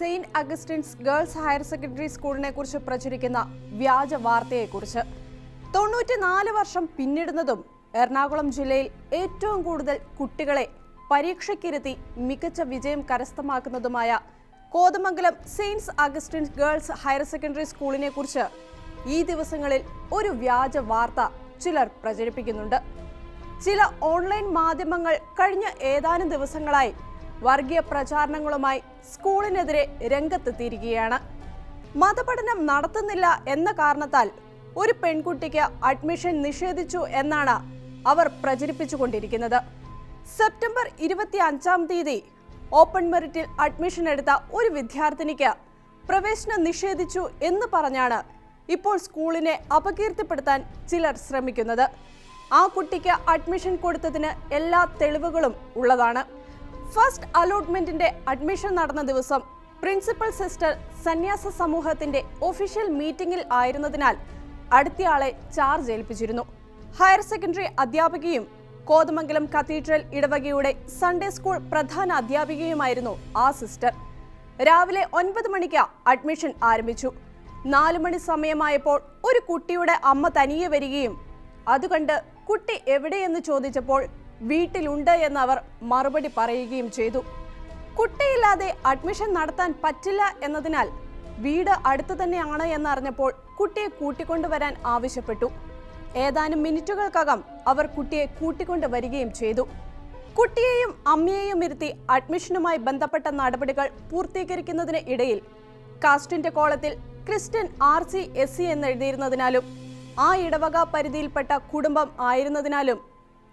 Saint Augustine's girls higher secondary സ്കൂളിനെ കുറിച്ച് പ്രചരിക്കുന്ന വ്യാജ വാർത്തയെക്കുറിച്ച്. തൊണ്ണൂറ്റിനാല് വർഷം പിന്നിടുന്നതും എറണാകുളം ജില്ലയിൽ ഏറ്റവും കൂടുതൽ കുട്ടികളെ പരീക്ഷയ്ക്കിരുത്തി മികച്ച വിജയം കരസ്ഥമാക്കുന്നതുമായ Kothamangalam saint Augustine's girls higher secondary സ്കൂളിനെ കുറിച്ച് ഈ ദിവസങ്ങളിൽ ഒരു വ്യാജ വാർത്ത ചിലർ പ്രചരിപ്പിക്കുന്നുണ്ട്. ചില ഓൺലൈൻ മാധ്യമങ്ങൾ കഴിഞ്ഞ ഏതാനും ദിവസങ്ങളായി വർഗീയ പ്രചാരണങ്ങളുമായി സ്കൂളിനെതിരെ രംഗത്തെത്തിയിരിക്കുകയാണ്. മതപഠനം നടത്തുന്നില്ല എന്ന കാരണത്താൽ ഒരു പെൺകുട്ടിക്ക് അഡ്മിഷൻ നിഷേധിച്ചു എന്നാണ് അവർ പ്രചരിപ്പിച്ചുകൊണ്ടിരിക്കുന്നത്. സെപ്റ്റംബർ ഇരുപത്തി അഞ്ചാം തീയതി ഓപ്പൺ മെറിറ്റിൽ അഡ്മിഷൻ എടുത്ത ഒരു വിദ്യാർത്ഥിനിക്ക് പ്രവേശനം നിഷേധിച്ചു എന്ന് പറഞ്ഞാണ് ഇപ്പോൾ സ്കൂളിനെ അപകീർത്തിപ്പെടുത്താൻ ചിലർ ശ്രമിക്കുന്നത്. ആ കുട്ടിക്ക് അഡ്മിഷൻ കൊടുത്തതിന് എല്ലാ തെളിവുകളും ഉള്ളതാണ്. ഫസ്റ്റ് അലോട്ട്മെന്റിന്റെ അഡ്മിഷൻ നടന്ന ദിവസം പ്രിൻസിപ്പൽ സിസ്റ്റർ സന്യാസ സമൂഹത്തിന്റെ ഒഫീഷ്യൽ മീറ്റിംഗിൽ ആയിരുന്നതിനാൽ അടുത്തയാളെ ചാർജ് ഏൽപ്പിച്ചിരുന്നു. ഹയർ സെക്കൻഡറി അധ്യാപികയും കോതമംഗലം കത്തീഡ്രൽ ഇടവകയുടെ സൺഡേ സ്കൂൾ പ്രധാന അധ്യാപികയുമായിരുന്നു ആ സിസ്റ്റർ. രാവിലെ ഒൻപത് മണിക്ക് അഡ്മിഷൻ ആരംഭിച്ചു. നാലു മണി സമയമായപ്പോൾ ഒരു കുട്ടിയുടെ അമ്മ തനിയെ വരികയും അതുകണ്ട് കുട്ടി എവിടെയെന്ന് ചോദിച്ചപ്പോൾ വീട്ടിലുണ്ട് എന്ന് അവർ മറുപടി പറയുകയും ചെയ്തു. കുട്ടിയില്ലാതെ അഡ്മിഷൻ നടത്താൻ പറ്റില്ല എന്നതിനാൽ വീട് അടുത്തു തന്നെയാണ് എന്നറിഞ്ഞപ്പോൾ കുട്ടിയെ കൂട്ടിക്കൊണ്ടുവരാൻ ആവശ്യപ്പെട്ടു. ഏതാനും മിനിറ്റുകൾക്കകം അവർ കുട്ടിയെ കൂട്ടിക്കൊണ്ടു വരികയും ചെയ്തു. കുട്ടിയെയും അമ്മയെയും ഇരുത്തി അഡ്മിഷനുമായി ബന്ധപ്പെട്ട നടപടികൾ പൂർത്തീകരിക്കുന്നതിന് ഇടയിൽ കാസ്റ്റിന്റെ കോളത്തിൽ Christian R C S C എന്നെഴുതിയിരുന്നതിനാലും ആ ഇടവക പരിധിയിൽപ്പെട്ട കുടുംബം ആയിരുന്നതിനാലും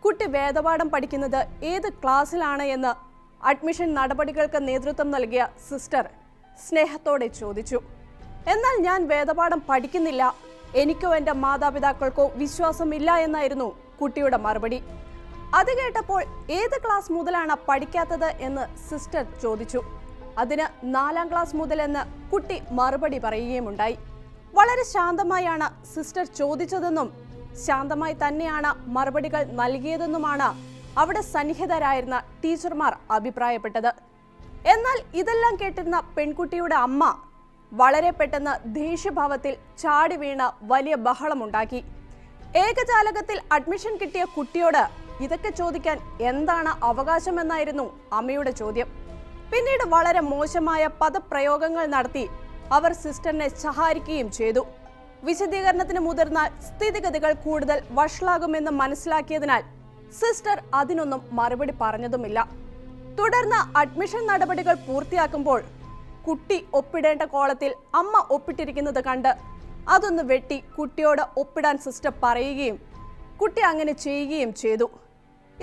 കുട്ടി വേദപാഠം പഠിക്കുന്നത് ഏത് ക്ലാസ്സിലാണ് എന്ന് അഡ്മിഷൻ നടപടികൾക്ക് നേതൃത്വം നൽകിയ സിസ്റ്റർ സ്നേഹത്തോടെ ചോദിച്ചു. എന്നാൽ ഞാൻ വേദപാഠം പഠിക്കുന്നില്ല. എനിക്കോ എന്റെ മാതാപിതാക്കൾക്കോ വിശ്വാസമില്ല എന്നായിരുന്നു കുട്ടിയുടെ മറുപടി. അത് കേട്ടപ്പോൾ ഏത് ക്ലാസ് മുതലാണ് പഠിക്കാത്തത് എന്ന് സിസ്റ്റർ ചോദിച്ചു. അതിന് നാലാം ക്ലാസ് മുതൽ മുതലെന്ന് കുട്ടി മറുപടി പറയുകയുമുണ്ടായി. വളരെ ശാന്തമായാണ് സിസ്റ്റർ ചോദിച്ചതെന്നും ശാന്തമായി തന്നെയാണ് മറുപടികൾ നൽകിയതെന്നുമാണ് അവിടെ സന്നിഹിതരായിരുന്ന ടീച്ചർമാർ അഭിപ്രായപ്പെട്ടത്. എന്നാൽ ഇതെല്ലാം കേട്ടിരുന്ന പെൺകുട്ടിയുടെ അമ്മ വളരെ പെട്ടെന്ന് ദേഷ്യഭാവത്തിൽ ചാടി വീണ് വലിയ ബഹളമുണ്ടാക്കി. ഏകജാലകത്തിൽ അഡ്മിഷൻ കിട്ടിയ കുട്ടിയോട് ഇതൊക്കെ ചോദിക്കാൻ എന്താണ് അവകാശമെന്നായിരുന്നു അമ്മയുടെ ചോദ്യം. പിന്നീട് വളരെ മോശമായ പദപ്രയോഗങ്ങൾ നടത്തി അവർ സിസ്റ്ററിനെ സഹായിക്കുകയും ചെയ്തു. വിശദീകരണത്തിന് മുതിർന്നാൽ സ്ഥിതിഗതികൾ കൂടുതൽ വഷളാകുമെന്ന് മനസ്സിലാക്കിയതിനാൽ സിസ്റ്റർ അതിനൊന്നും മറുപടി പറഞ്ഞതുമില്ല. തുടർന്ന് അഡ്മിഷൻ നടപടികൾ പൂർത്തിയാക്കുമ്പോൾ കുട്ടി ഒപ്പിടേണ്ട കോളത്തിൽ അമ്മ ഒപ്പിട്ടിരിക്കുന്നത് കണ്ട് അതൊന്ന് വെട്ടി കുട്ടിയോട് ഒപ്പിടാൻ സിസ്റ്റർ പറയുകയും കുട്ടി അങ്ങനെ ചെയ്യുകയും ചെയ്തു.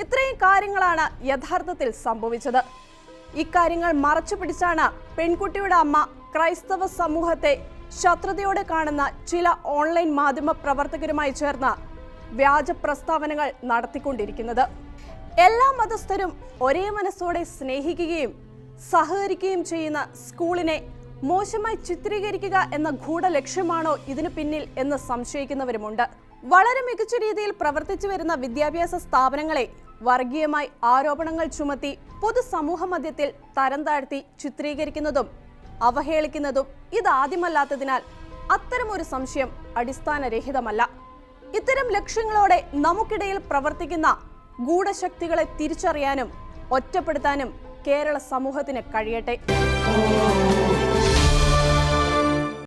ഇത്രയും കാര്യങ്ങളാണ് യഥാർത്ഥത്തിൽ സംഭവിച്ചത്. ഇക്കാര്യങ്ങൾ മറച്ചു പിടിച്ചാണ് പെൺകുട്ടിയുടെ അമ്മ ക്രൈസ്തവ സമൂഹത്തെ ശത്രുതയോടെ കാണുന്ന ചില ഓൺലൈൻ മാധ്യമ പ്രവർത്തകരുമായി ചേർന്ന് വ്യാജ പ്രസ്താവനകൾ നടത്തിക്കൊണ്ടിരിക്കുന്നത്. എല്ലാ മതസ്ഥരും ഒരേ മനസ്സോടെ സ്നേഹിക്കുകയും സഹകരിക്കുകയും ചെയ്യുന്ന സ്കൂളിനെ മോശമായി ചിത്രീകരിക്കുക എന്ന ഗൂഢലക്ഷ്യമാണോ ഇതിനു പിന്നിൽ എന്ന് സംശയിക്കുന്നവരുമുണ്ട്. വളരെ മികച്ച രീതിയിൽ പ്രവർത്തിച്ചു വരുന്ന വിദ്യാഭ്യാസ സ്ഥാപനങ്ങളെ വർഗീയമായി ആരോപണങ്ങൾ ചുമത്തി പൊതുസമൂഹ മധ്യത്തിൽ തരം താഴ്ത്തി ചിത്രീകരിക്കുന്നതും അവഹേളിക്കുന്നതും ഇതാദ്യമല്ലാത്തതിനാൽ അത്തരമൊരു സംശയം അടിസ്ഥാനരഹിതമല്ല. ഇത്തരം ലക്ഷ്യങ്ങളോടെ നമുക്കിടയിൽ പ്രവർത്തിക്കുന്ന ഗൂഢശക്തികളെ തിരിച്ചറിയാനും ഒറ്റപ്പെടുത്താനും കേരള സമൂഹത്തിന് കഴിയട്ടെ.